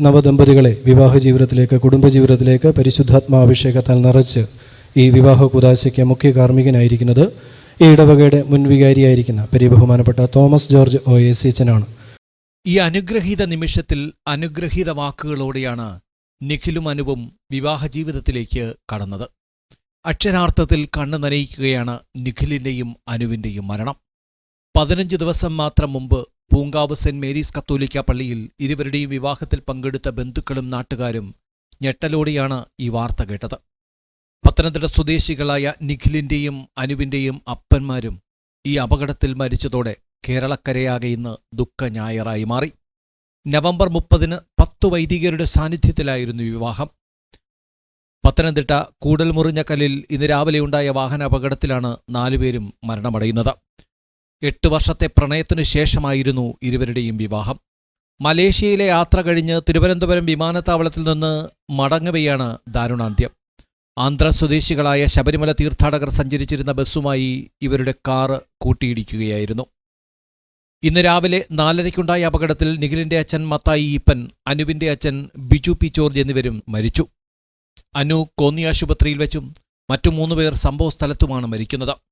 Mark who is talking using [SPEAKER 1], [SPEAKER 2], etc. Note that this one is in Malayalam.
[SPEAKER 1] നവദമ്പതികളെ വിവാഹ ജീവിതത്തിലേക്ക് കുടുംബജീവിതത്തിലേക്ക് പരിശുദ്ധാത്മാഭിഷേകത്താൽ നിറച്ച് ഈ വിവാഹ കുദാശയ്ക്ക് മുഖ്യ കാർമ്മികനായിരിക്കുന്നത് ഈ ഇടവകയുടെ മുൻവികാരിയായിരിക്കുന്ന പരിബഹുമാനപ്പെട്ട Thomas George O. A. C അച്ഛനാണ്
[SPEAKER 2] ഈ അനുഗ്രഹീത നിമിഷത്തിൽ അനുഗ്രഹീത വാക്കുകളോടെയാണ് നിഖിലും അനുവും വിവാഹ ജീവിതത്തിലേക്ക് കടന്നത്. അക്ഷരാർത്ഥത്തിൽ കണ്ണു നനയിക്കുകയാണ് നിഖിലിന്റെയും അനുവിന്റെയും മരണം. പതിനഞ്ച് ദിവസം മാത്രം മുമ്പ് പൂങ്കാവ് സെന്റ് മേരീസ് കത്തോലിക്ക പള്ളിയിൽ ഇരുവരുടെയും വിവാഹത്തിൽ പങ്കെടുത്ത ബന്ധുക്കളും നാട്ടുകാരും ഞെട്ടലോടെയാണ് ഈ വാർത്ത കേട്ടത്. പത്തനംതിട്ട സ്വദേശികളായ നിഖിലിന്റെയും അനുവിന്റെയും അപ്പന്മാരും ഈ അപകടത്തിൽ മരിച്ചതോടെ കേരളക്കരയാകെ ഇന്ന് ദുഃഖ ഞായറായി മാറി. നവംബർ മുപ്പതിന് പത്ത് വൈദികരുടെ സാന്നിധ്യത്തിലായിരുന്നു വിവാഹം. പത്തനംതിട്ട കൂടൽമുറിഞ്ഞക്കല്ലിൽ ഇന്ന് രാവിലെയുണ്ടായ വാഹന അപകടത്തിലാണ് നാലുപേരും മരണമടയുന്നത്. എട്ട് വർഷത്തെ പ്രണയത്തിനു ശേഷമായിരുന്നു ഇരുവരുടെയും വിവാഹം. മലേഷ്യയിലെ യാത്ര കഴിഞ്ഞ് തിരുവനന്തപുരം വിമാനത്താവളത്തിൽ നിന്ന് മടങ്ങവെയാണ് ദാരുണാന്ത്യം. ആന്ധ്ര സ്വദേശികളായ ശബരിമല തീർത്ഥാടകർ സഞ്ചരിച്ചിരുന്ന ബസ്സുമായി ഇവരുടെ കാറ് കൂട്ടിയിടിക്കുകയായിരുന്നു. ഇന്ന് രാവിലെ നാലരയ്ക്കുണ്ടായ അപകടത്തിൽ നിഖിലിന്റെ അച്ഛൻ മത്തായി ഈപ്പൻ അനുവിന്റെ അച്ഛൻ ബിജു പി ജോർജ് എന്നിവരും മരിച്ചു. അനു കോന്നി ആശുപത്രിയിൽ വെച്ചും മറ്റു മൂന്നുപേർ സംഭവസ്ഥലത്തുമാണ് മരിക്കുന്നത്.